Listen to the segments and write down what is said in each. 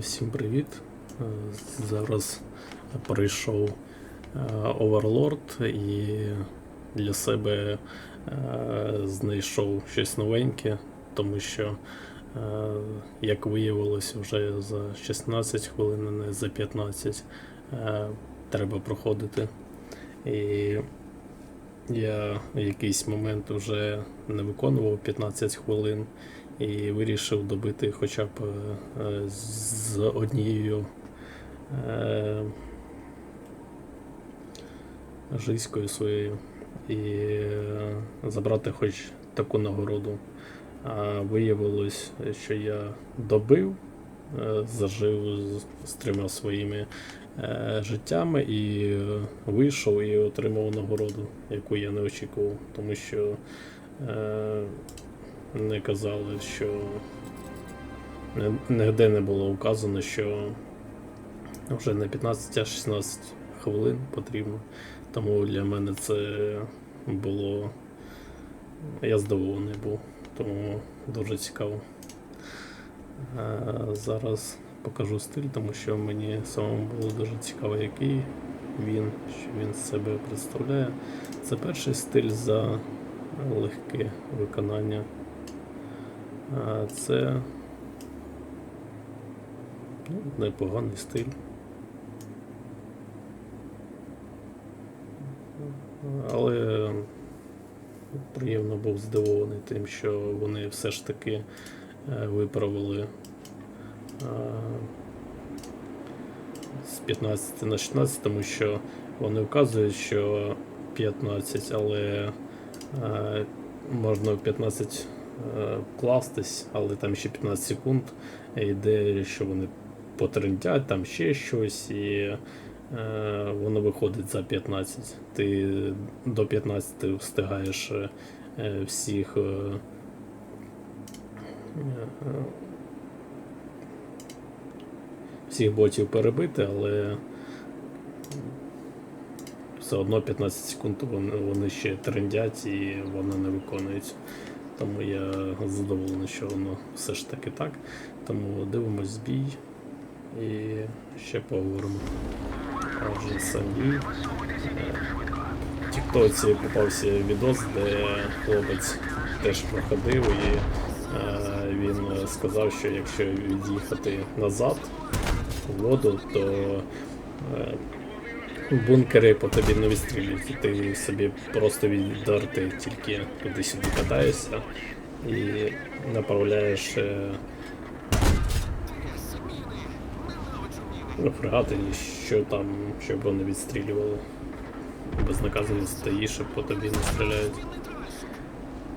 Всім привіт. Е, Зараз прийшов е, Overlord і для себе е, знайшов щось новеньке, тому що, е, як виявилось, вже за 16 хвилин, а не за 15 е, треба проходити. І я в якийсь момент вже не виконував 15 хвилин і вирішив добити хоча б е, з однією е, жизькою своєю і е, забрати хоч таку нагороду. А виявилось, що я добив, зажив з, трьома своїми життями і вийшов і отримав нагороду, яку я не очікував, тому що не казали, що ніде не було указано, що вже не 15, а 16 хвилин потрібно. Тому для мене це було. Я здивований був, тому дуже цікаво. Е, Зараз покажу стиль, тому що мені самому було дуже цікаво, який він, що він з себе представляє. Це перший стиль за легке виконання. А це ну, непоганий стиль. Але приємно був здивований тим, що вони все ж таки е, виправили е, з 15 на 16, тому що вони вказують, що 15, але е, можна 15 е, вкластись, але там ще 15 секунд йде, що вони потрендять, там ще щось, і е, воно виходить за 15. Ти до 15 встигаєш е, е, всіх. е, всіх ботів перебити, але все одно 15 секунд вони ще трендять і воно не виконується. Тому я задоволений, що воно все ж таки так. Тому дивимось бій і ще поговоримо. Отже, сам бій. Е, В Тіктоці попався відос, де хлопець теж проходив і е, він сказав, що якщо від'їхати назад у воду, то е, бункери по тобі не відстрілюють. Ти собі просто віддарти тільки туди-сюди катаєшся і направляєш е, фрегати, що там, щоб вони відстрілювали. Безнаказано стоїш, а по тобі не стріляють.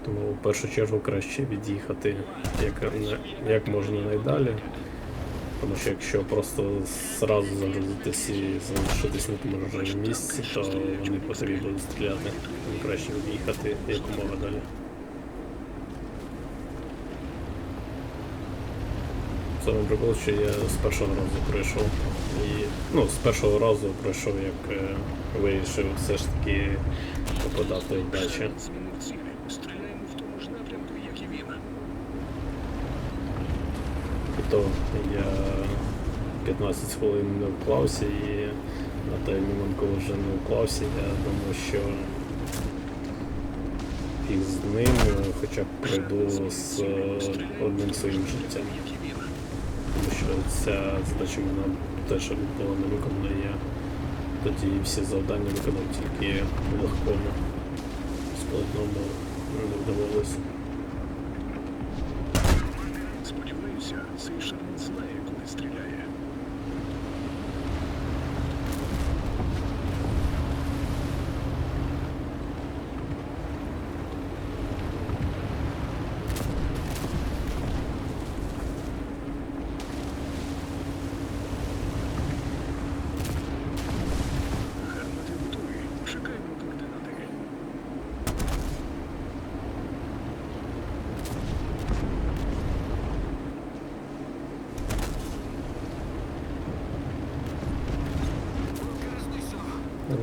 Тому в першу чергу краще від'їхати як, як можна найдалі. Тому що якщо просто зразу загрузитись і залишитись на тому ж місці, то вони по тобі будуть стріляти. Тому краще від'їхати якомога далі. Саме прикол, що я з першого разу пройшов. І, ну, з першого разу пройшов, як е, вирішив все ж таки попадати вдачі. Змінив цілі. Стріляємо в тому ж напрямку, як і він. То я 15 хвилин не вклався і на той момент, коли вже не вклався, я думав, що фіг з ним, хоча б пройду з е, одним своїм життям. Тому що ця задача мене теж була не виконана. Я тоді всі завдання виконав тільки легкому, складному не вдавалося. Сподіваюся, цей шарман знає, коли стріляє.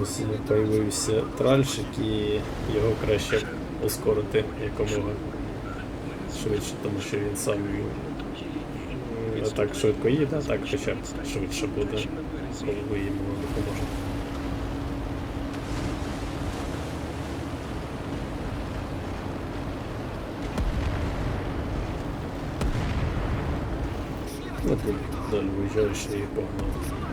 Ось появився тральщик і його краще ускорити якомога швидше, тому що він сам м, так швидко їде, а так хоча б швидше буде, коли ви йому допоможете. От він далі виїжджаєш і погнав.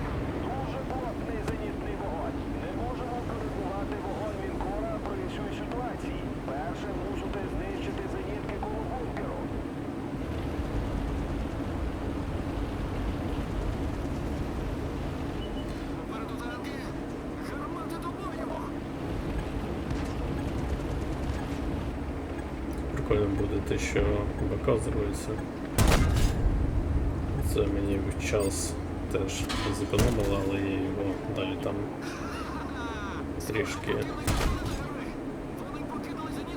Буде те, що БК зрується. Це мені час теж зекономило, але я його далі там трішки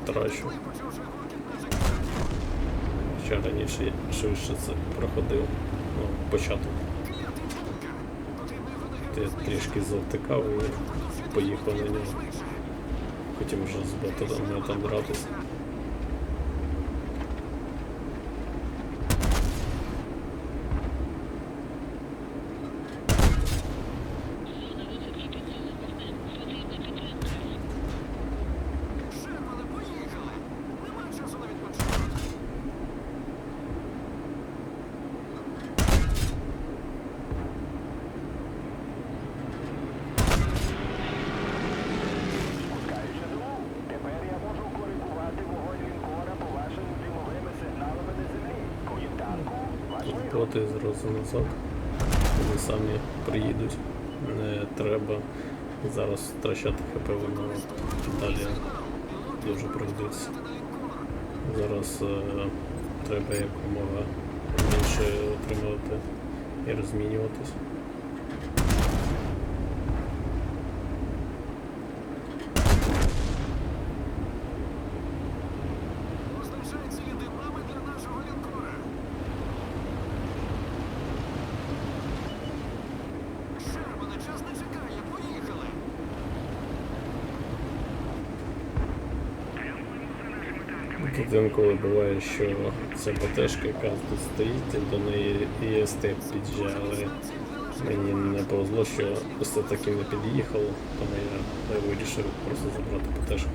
трачу. Хоча раніше я швидше це проходив, ну, початок. Я трішки завтикав і поїхав на нього. Хотів вже з ботами там гратися. Боти зразу назад. Вони самі приїдуть. Не треба зараз втрачати ХП, воно далі дуже пройдеться. Зараз е, треба якомога менше отримувати і розмінюватись. Інколи буває, що це ПТшка, яка тут стоїть, і до неї є степ під'їжджає, але мені не повезло, що просто таки не під'їхало, тому я вирішив просто забрати ПТшку.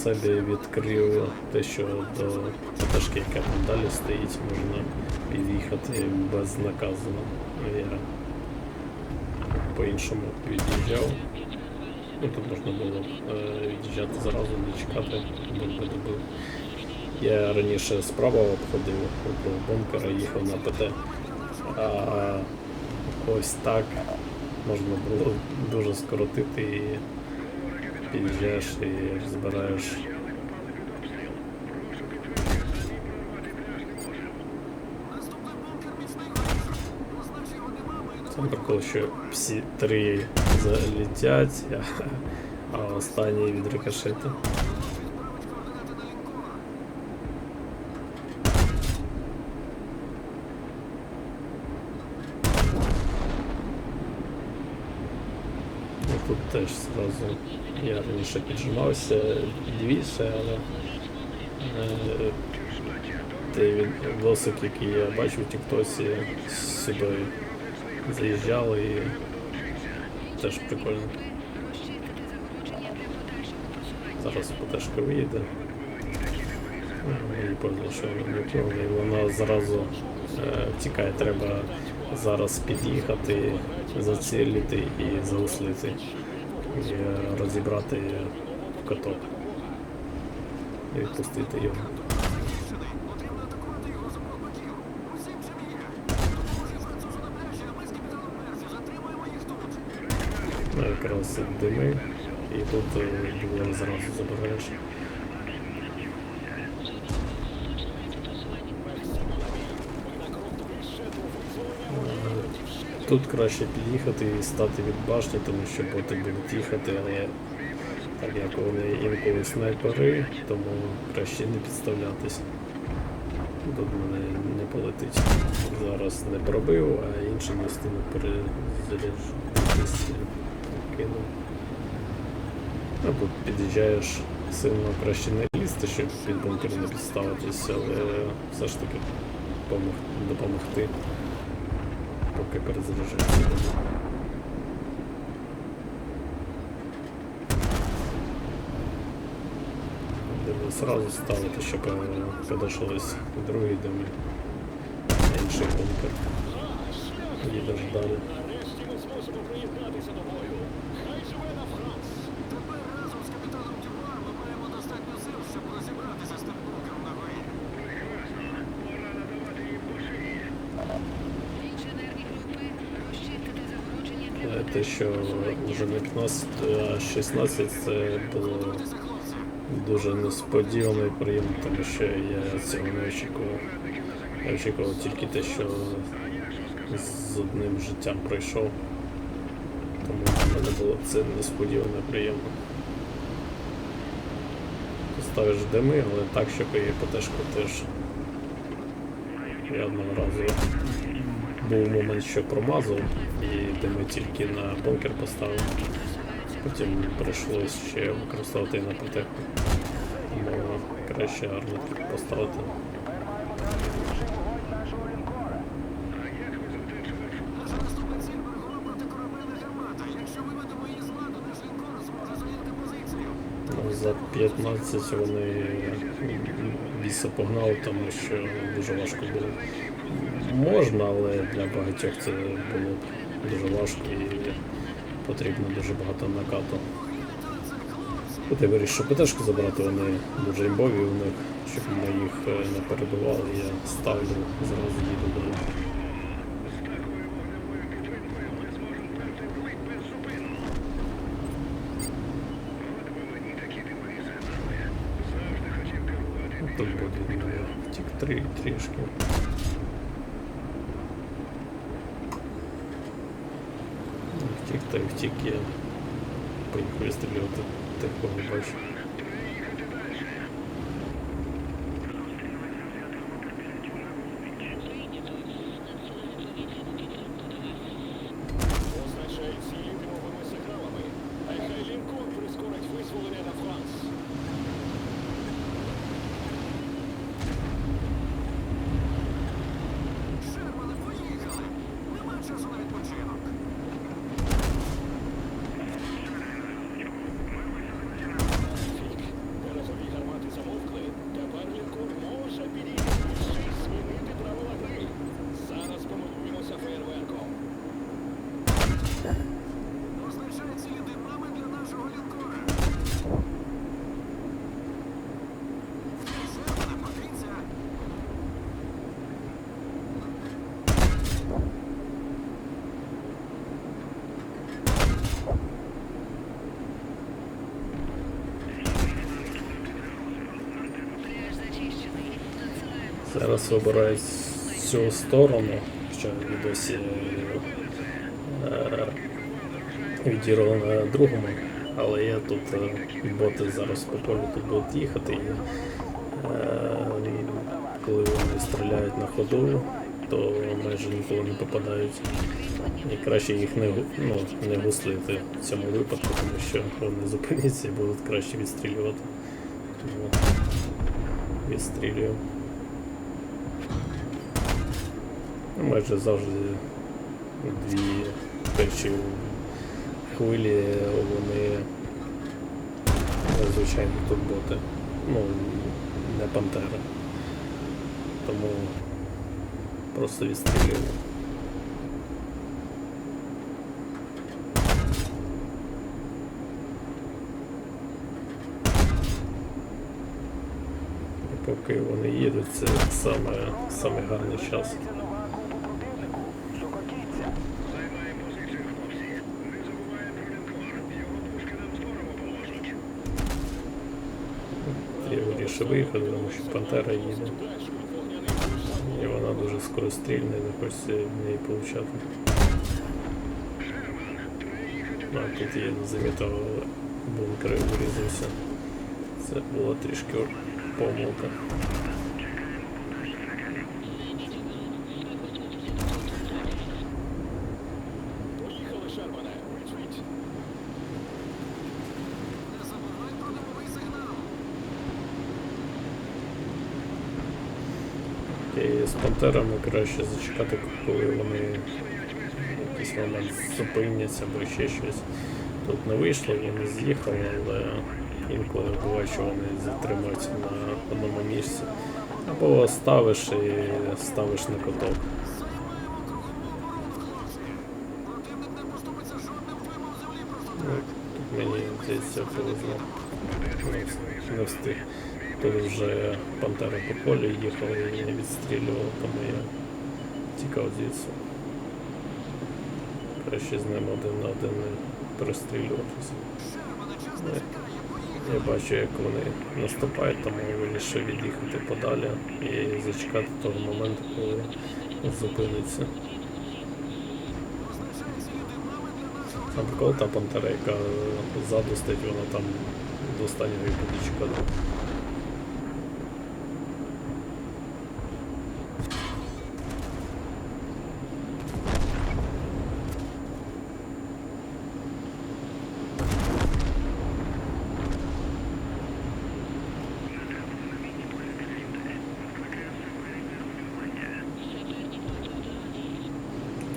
І для себе відкрив те, що до ПТшки, яка там далі стоїть, можна під'їхати безнаказано. Я по-іншому від'їжджав. Ну, тут можна було е, від'їжджати зразу, не чекати, бомби добив. Я раніше справа обходив около бункера, їхав на ПТ. А ось так можна було дуже скоротити і під'їжджаєш і збираєш. Наступний бункер міцний горіх. Познач його димами і Сам прикол, що всі три залетять, а, а останній від рикошету. відправить координати на лінкор. Ну, тут теж зразу я раніше піджимався лівіше, але е, той від- досик, який я бачив в Тіктосі, сюди заїжджали і теж прикольно. Зараз ПТшка виїде. І повезло, що вона зразу е, втікає. Треба зараз під'їхати, зацілити і зауслити. І е, розібрати каток. І відпустити його. Якраз дими, і тут е, його зразу забираєш. Е, Тут краще під'їхати і стати від башні, тому що боти будуть їхати, але Так як вони інколи снайпери, тому краще не підставлятись. Тут мене не полетить. Зараз не пробив, а іншу частину перезаряджуватись кинув. Або під'їжджаєш сильно краще не лізти, щоб під бункер не підставитись, але все ж таки допомогти, поки перезаряджається. Сразу ставити, щоб е, подошелись другий мене. інший бункер. Їдеш далі. Те, що вже не 15 16 це було дуже несподівано і приємно, тому що я цього не очікував. Я очікував тільки те, що з одним життям пройшов. Тому для мене було це несподівано приємно. Ставиш дими, але так, щоб і потешку теж. Я одного разу був момент, що промазав і дими тільки на бункер поставив. Потім прийшлось ще використовувати на потеку. Тому краще гарно поставити. Ну, За 15 вони біса погнали, тому що дуже важко було. Можна, але для багатьох це було дуже важко і потрібно дуже багато накату. От я вирішив ПТшку забрати, вони дуже імбові у них, щоб ми їх е, не передували, я ставлю, зразу їду далі. Зараз вибирають цю сторону, що в відосі е, на другому, але я тут е, боти зараз по тут будуть їхати. І, е, коли вони стріляють на ходу, то майже ніколи не попадають. І краще їх не, ну, не гуслити в цьому випадку, тому що вони зупиняться і будуть краще відстрілювати. Тому відстрілюю. Майже завжди дві перші хвилі вони звичайно тут боти. Ну, не пантера. Тому просто відстрілюємо. Поки вони їдуть, це саме, саме гарний час. Я виїхати, тому що Пантера їде. І вона дуже скорострільна і не хочеться в неї получати. Ну, а тут не замітав бункер. краю врізався. Це була трішки помилка. Окей, з пантерами краще зачекати, коли вони в якийсь момент зупиняться або ще щось. Тут не вийшло, вони з'їхали, але інколи буває, що вони затримуються на одному місці. Або ставиш і ставиш на не просто Ну, Тут мені здається повезло. Не Не встиг. Тут вже пантера по полю їхала і не відстрілювала, тому я тікав звідси. Краще з ним один на один не перестрілюватися. Я бачу, як вони наступають, тому я вирішив від'їхати подалі і зачекати того моменту, коли зупиниться. А прикол та пантера, яка ззаду стоїть, вона там до останнього і буде чекати.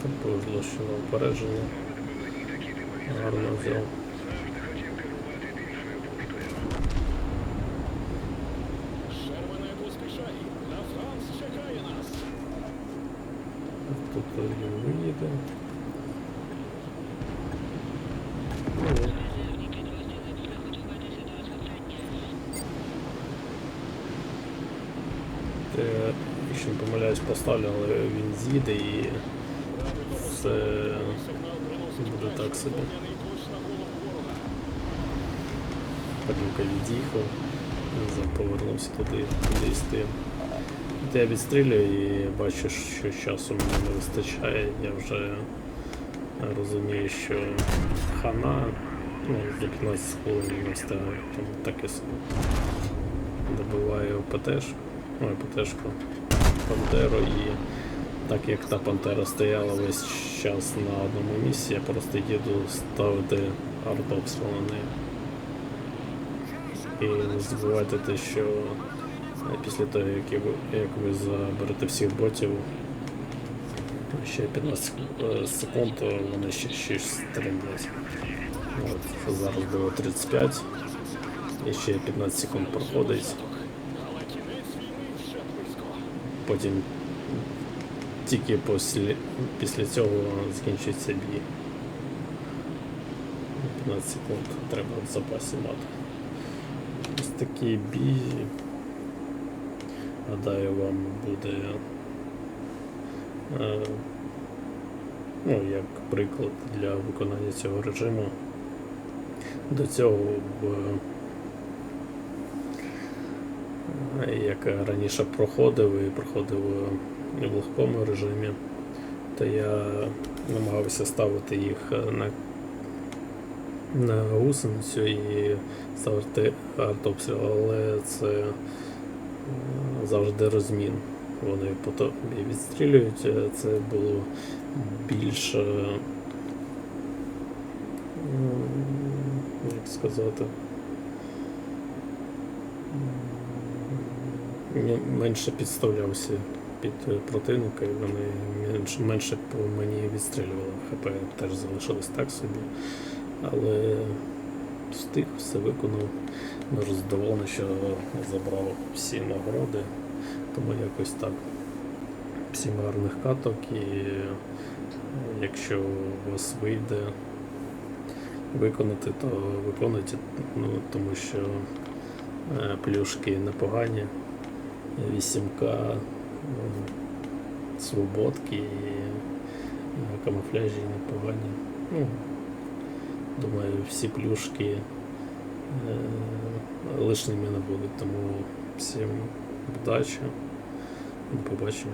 Так на опередження. Гарно взяв. Тут він виїде. Якщо не помиляюсь, поставлю, але він з'їде і це буде так собі. Падлюка від'їхав, повернувся туди, йсти. От я відстрілюю і бачу, що часу мені не вистачає. Я вже розумію, що хана ну, за 15 хвилин не встигаю, тому таке собі. Добиваю ПТш, ой, ПТшку, Пантеру і так як та пантера стояла весь час на одному місці, я просто їду ставити артобстріл на неї. І не забувайте те, що е, після того, як ви, як ви заберете всіх ботів, ще 15 е, секунд, вони ще щось стрімлять. От, зараз було 35, і ще 15 секунд проходить, ще потім тільки після, після цього закінчується бій. 15 секунд треба в запасі мати. Ось такий бій. Гадаю, вам буде е, ну, як приклад для виконання цього режиму. До цього е, як раніше проходив і проходив е, в легкому режимі, то я намагався ставити їх е, на на гусеницю і ставити артобстріл, але це е, завжди розмін. Вони по тобі відстрілюють. Е, Це було більш, е, як сказати, менше підставлявся під е, противника, і вони менше, менше по мені відстрілювали. ХП теж залишилось так собі. Але встиг, все виконав. Дуже задоволений, що забрав всі нагороди. Тому якось так. Всім гарних каток і якщо у вас вийде виконати, то виконуйте, ну, тому що е, плюшки непогані. 8К, е, свободки і е, камуфляжі непогані. Ну, Думаю, всі плюшки е, лишніми не будуть, тому всім удачі, побачимо.